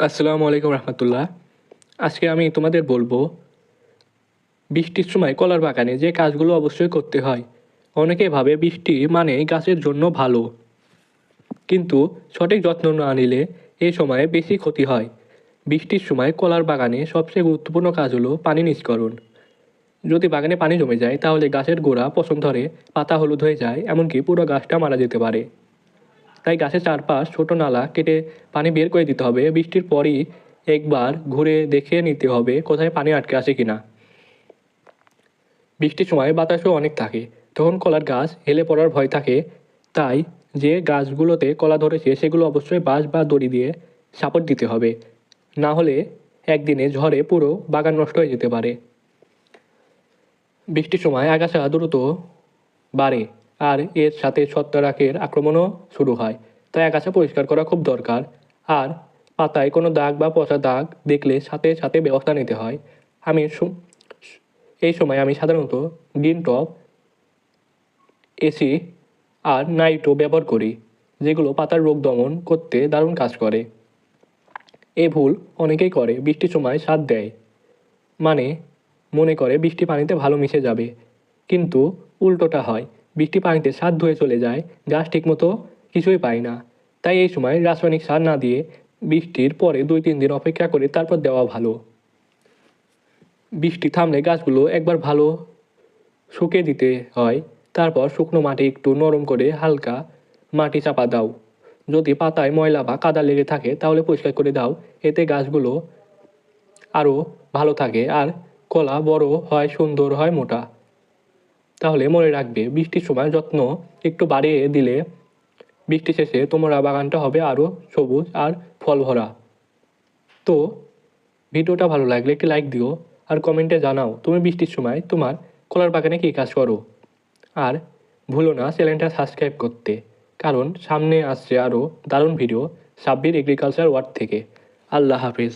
আসসালামু আলাইকুম রহমতুল্লাহ। আজকে আমি তোমাদের বলব, বৃষ্টির সময় কলার বাগানে যে কাজগুলো অবশ্যই করতে হয়। অনেকে ভাবে বৃষ্টি মানে গাছের জন্য ভালো। কিন্তু সঠিক যত্ন না নিলে এই সময়ে বেশি ক্ষতি হয়। বৃষ্টির সময় কলার বাগানে সবচেয়ে গুরুত্বপূর্ণ কাজ হলো পানি নিষ্করণ। যদি বাগানে পানি জমে যায়, তাহলে গাছের গোড়া পছন্দ ধরে, পাতা হলুদ হয়ে যায়, এমনকি পুরো গাছটা মারা যেতে পারে। তাই গাছের চারপাশ ছোট নালা কেটে পানি বের করে দিতে হবে। বৃষ্টির পরই একবার ঘুরে দেখে নিতে হবে কোথায় পানি আটকে আছে কিনা। বৃষ্টির সময় বাতাসও অনেক থাকে। তখন কলার গাছ হেলে পড়ার ভয় থাকে। তাই যে গাছগুলোতে কলা ধরেছে, সেগুলো অবশ্যই বাঁশ বা দড়ি দিয়ে সাপোর্ট দিতে হবে। না হলে একদিনে ঝড়ে পুরো বাগান নষ্ট হয়ে যেতে পারে। বৃষ্টির সময় আগাছা দ্রুত বাড়ে। আর এর সাথে ছত্রাকের আক্রমণও শুরু হয়। তাই আগাছা পরিষ্কার করা খুব দরকার। আর পাতায় কোনো দাগ বা পচা দাগ দেখলে সাথে সাথে ব্যবস্থা নিতে হয়। আমি এই সময় আমি সাধারণত গ্রিন টপ, এসি আর নাইট্রো ব্যবহার করি, যেগুলো পাতার রোগ দমন করতে দারুণ কাজ করে। এ ভুল অনেকেই করে বৃষ্টির সময় সার দেয়। মানে মনে করে বৃষ্টি পানিতে ভালো মিশে যাবে। কিন্তু উল্টোটা হয় বৃষ্টি পানিতে সার ধুয়ে চলে যায় গাছ ঠিকমতো কিছুই পায় না। তাই এই সময় রাসায়নিক সার না দিয়ে বৃষ্টির পরে দুই তিন দিন অপেক্ষা করে তারপর দেওয়া ভালো। বৃষ্টি থামলে গাছগুলো একবার ভালো শুকিয়ে দিতে হয়। তারপর শুকনো মাটি একটু নরম করে হালকা মাটি চাপা দাও। যদি পাতায় ময়লা বা কাদা লেগে থাকে, তাহলে পরিষ্কার করে দাও। এতে গাছগুলো আরও ভালো থাকে আর কলা বড় হয়, সুন্দর হয়, মোটা। তাহলে মনে রাখবে, বৃষ্টির সময় যত্ন একটু বাড়িয়ে দিলে বৃষ্টি শেষে তোমরা বাগানটা হবে আরও সবুজ আর ফল ভরা। তো ভিডিওটা ভালো লাগলে একটি লাইক দিও আর কমেন্টে জানাও, তুমি বৃষ্টির সময় তোমার কলার বাগানে কী কাজ করো? আর ভুলো না চ্যানেলটা সাবস্ক্রাইব করতে, কারণ সামনে আসছে আরও দারুণ ভিডিও সাব্বির এগ্রিকালচার ওয়ার্ড থেকে। আল্লাহ হাফিজ।